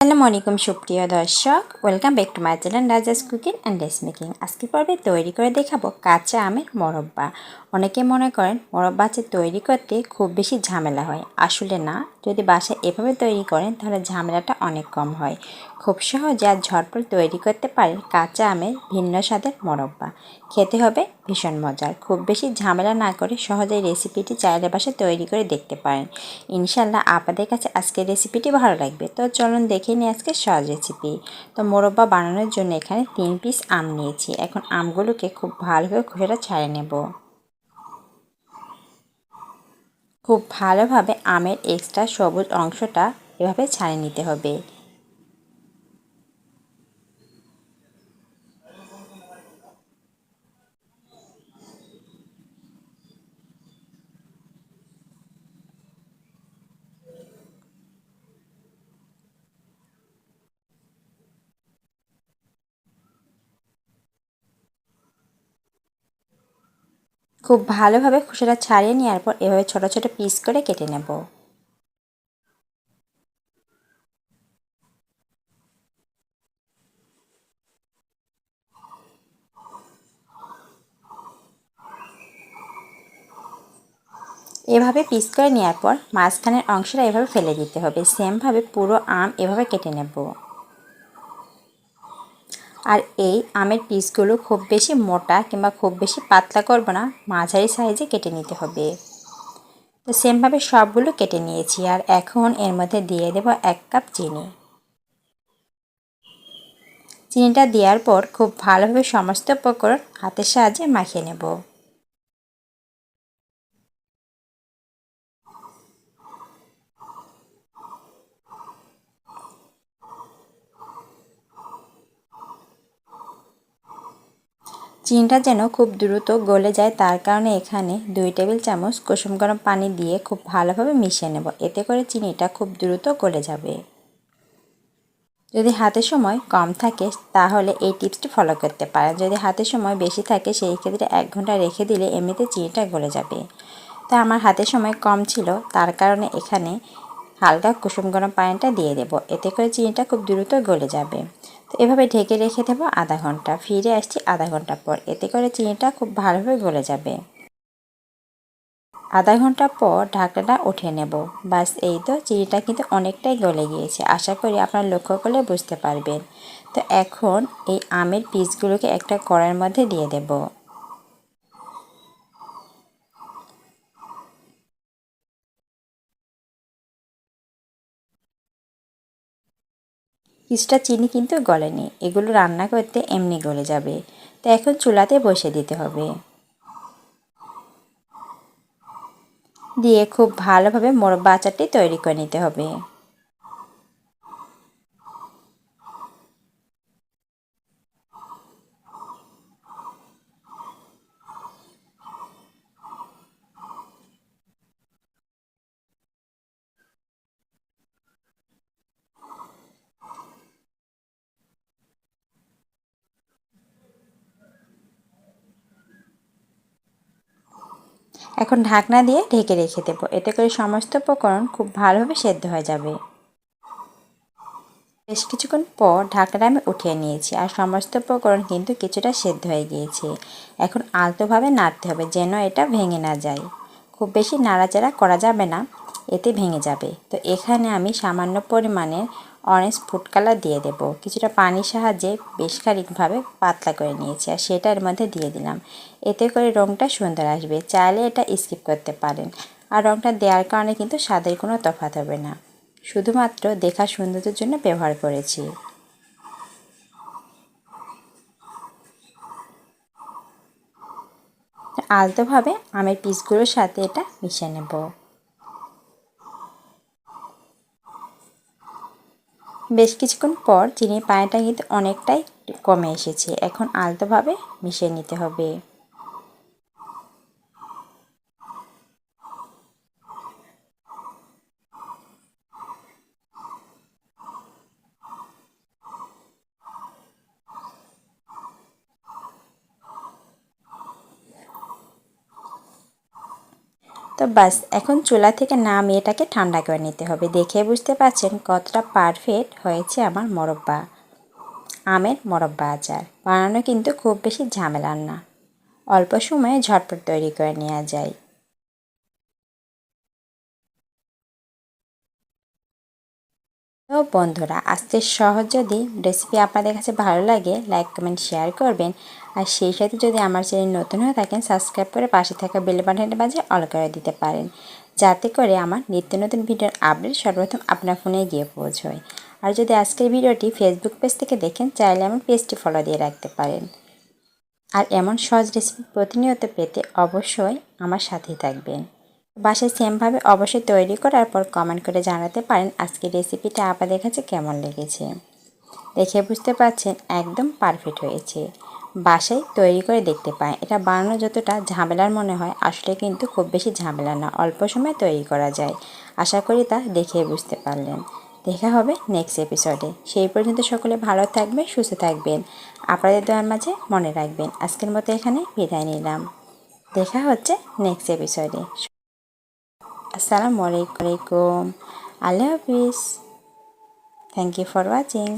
আসসালামু সুপ্রিয় দর্শক। Welcome back to my channel Raja's cooking and dress making আজকে পর্বে তৈরি করে দেখাবো কাঁচা আমের মোরব্বা। অনেকে মনে করেন মোরব্বা তৈরি করতে খুব বেশি ঝামেলা হয়। আসলে না, যদি বাসায় এভাবে তৈরি করেন, তাহলে ঝামেলাটা অনেক কম হয়। খুব সহজে আর ঝটপট তৈরি করতে পারেন কাঁচা আমের ভিন্ন স্বাদের মোরব্বা। খেতে হবে ভীষণ মজার। খুব বেশি ঝামেলা না করে সহজেই রেসিপিটি চাইলে বাসায় তৈরি করে দেখতে পারেন। ইনশাল্লাহ আপনাদের কাছে আজকের রেসিপিটি ভালো লাগবে। তো চলুন দেখে নিই আজকে সহজ রেসিপি তো মোরব্বা বানানোর জন্য এখানে তিন পিস আম নিয়েছি। এখন আমগুলোকে খুব ভালোভাবে খোসাটা ছাড়িয়ে নেব। খুব ভালোভাবে আমের এক্সট্রা সবুজ অংশটা এভাবে ছাড়িয়ে নিতে হবে। খুব ভালোভাবে খোসাটা ছাড়িয়ে নেওয়ার পর এভাবে ছোট ছোট পিস করে কেটে নেব। এভাবে পিস করে নেওয়ার পর মাঝখানের অংশটা এভাবে ফেলে দিতে হবে। সেমভাবে পুরো আম এভাবে কেটে নেব। আর এই আমের পিসগুলো খুব বেশি মোটা কিংবা খুব বেশি পাতলা করব না, মাঝারি সাইজে কেটে নিতে হবে। তো সেমভাবে সবগুলো কেটে নিয়েছি আর এখন এর মধ্যে দিয়ে দেব এক কাপ চিনি। চিনিটা দেওয়ার পর খুব ভালোভাবে সমস্ত উপকরণ হাতের সাহায্যে মাখিয়ে নেব। চিনিটা যেন খুব দ্রুত গলে যায়, তার কারণে এখানে দুই টেবিল চামচ কুসুম গরম পানি দিয়ে খুব ভালোভাবে মিশিয়ে নেব। এতে করে চিনিটা খুব দ্রুত গলে যাবে। যদি হাতে সময় কম থাকে, তাহলে এই টিপসটি ফলো করতে পারেন। যদি হাতে সময় বেশি থাকে, সেই ক্ষেত্রে এক ঘণ্টা রেখে দিলে এমনিতে চিনিটা গলে যাবে। তা আমার হাতে সময় কম ছিল, তার কারণে এখানে হালকা কুসুম গরম পানিটা দিয়ে দেব। এতে করে চিনিটা খুব দ্রুত গলে যাবে। তো এভাবে ঢেকে রেখে দেবো আধা ঘণ্টা। ফিরে আসছি আধা ঘণ্টা পর। এতে করে চিনিটা খুব ভালোভাবে গলে যাবে। আধা ঘণ্টা পর ঢাকনাটা উঠে নেব। বাস, এই তো চিনিটা কিন্তু অনেকটাই গলে গিয়েছে। আশা করি আপনারা লক্ষ্য করলে বুঝতে পারবেন। তো এখন এই আমের পিসগুলোকে একটা কড়ার মধ্যে দিয়ে দেবো। কিছুটা চিনি কিন্তু গলেনি। এগুলো রান্না করতে এমনি গলে যাবে। তো এখন চুলাতে বসে দিতে হবে। দিয়ে খুব ভালোভাবে মোরব্বা আচারটি তৈরি করে নিতে হবে। এখন ঢাকনা দিয়ে ঢেকে রেখে দেবো। এতে করে সমস্ত উপকরণ খুব ভালোভাবে সেদ্ধ হয়ে যাবে। বেশ কিছুক্ষণ পর ঢাকনাটা আমি উঠিয়ে নিয়েছি আর সমস্ত উপকরণ কিন্তু কিছুটা সেদ্ধ হয়ে গিয়েছে। এখন আলতোভাবে নাড়তে হবে যেন এটা ভেঙে না যায়। খুব বেশি নাড়াচাড়া করা যাবে না, এতে ভেঙে যাবে। তো এখানে আমি সামান্য পরিমাণে অরেঞ্জ ফুড কালার দিয়ে দেব। কিছুটা পানির সাহায্যে বেশ খানিকভাবে পাতলা করে নিয়েছি আর সেটা এর মধ্যে দিয়ে দিলাম। এতে করে রঙটা সুন্দর আসবে। চাইলে এটা স্কিপ করতে পারেন। আর রঙটা দেওয়ার কারণে কিন্তু স্বাদের কোনো তফাত হবে না। শুধুমাত্র দেখা সৌন্দর্যের জন্য ব্যবহার করেছি। আলতোভাবে আমের পিসগুলোর সাথে এটা মিশিয়ে নেব। বেশ কিছুক্ষণ পর চিনির পানিটা কিন্তু অনেকটাই কমে এসেছে। এখন আলতোভাবে মিশিয়ে নিতে হবে। তো বাস, এখন চুলা থেকে নামিয়ে এটাকে ঠান্ডা করে নিতে হবে। দেখে বুঝতে পারছেন কতটা পারফেক্ট হয়েছে আমার মরব্বা। আমের মরব্বা আচার। বানানো কিন্তু খুব বেশি ঝামেলার না। অল্প সময়ে ঝটপট তৈরি করে নেওয়া যায়। তো বন্ধুরা, আজকের সহজ যদি রেসিপি আপনাদের কাছে ভালো লাগে লাইক কমেন্ট শেয়ার করবেন। আর সেই সাথে যদি আমার চ্যানেল নতুন হয়ে থাকেন সাবস্ক্রাইব করে পাশে থাকা বেল বাটনের বাজে অল করে দিতে পারেন। যাতে করে আমার নিত্য নতুন ভিডিওর আপডেট সর্বপ্রথম আপনার ফোনে গিয়ে পৌঁছয়। আর যদি আজকের ভিডিওটি ফেসবুক পেজ থেকে দেখেন, চাইলে আমার পেজটি ফলো দিয়ে রাখতে পারেন। আর এমন সহজ রেসিপি প্রতিনিয়ত পেতে অবশ্যই আমার সাথেই থাকবেন। বাসায় সেমভাবে অবশ্যই তৈরি করার পর কমেন্ট করে জানাতে পারেন আজকের রেসিপিটা আপনাদের কাছে কেমন লেগেছে। দেখে বুঝতে পারছেন একদম পারফেক্ট হয়েছে। বাসায় তৈরি করে দেখতে পায়। এটা বানানো যতটা ঝামেলার মনে হয়, আসলে কিন্তু খুব বেশি ঝামেলা না। অল্প সময় তৈরি করা যায়। আশা করি তা দেখে বুঝতে পারলেন। দেখা হবে নেক্সট এপিসোডে সেই পর্যন্ত সকলে ভালো থাকবেন, সুস্থ থাকবেন। আপনাদের দোয়ার মাঝে মনে রাখবেন। আজকের মতো এখানে বিদায় নিলাম। দেখা হচ্ছে নেক্সট এপিসোডে আসসালামু আলাইকুম আল্লাহ হাফিজ থ্যাংক ইউ ফর ওয়াচিং